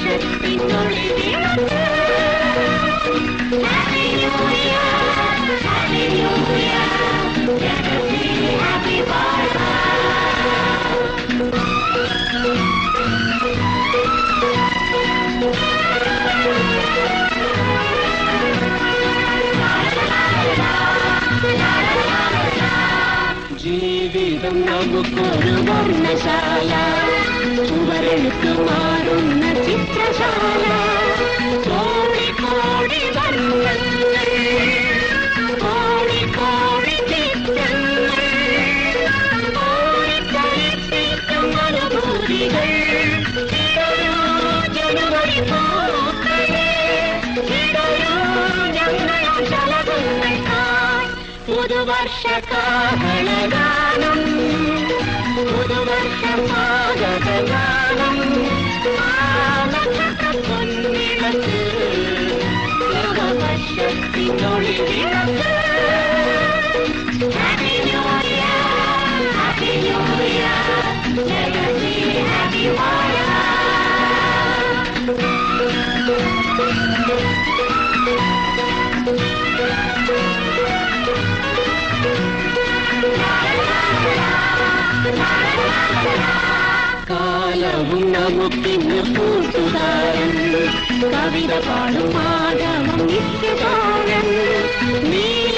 നവവർഷത്തിനൊളി വിളക്ക് Happy New Year, Happy New Year, let us be happy forever. ജീവിതം നമുക്കൊരു വർണ്ണശാല ചുവരെഴുത്ത് ജനുവരി പൂക്കളെ ഇടരൂ ഞങ്ങളും ശലഭങ്ങൾക്കായി പുതുവർഷ കാഹളഗാനം പുതുവർഷ സ്വാഗതഗാനം ആനന്ദ പൊന്നിളത്ത് നവവർഷത്തിനൊളി വിളക്ക് Happy New Year, Happy New Year, కాలమున ముక్తిని కూర్చుతారన్ కవిత పాడు మాధవం నిత్యతారన్ నీల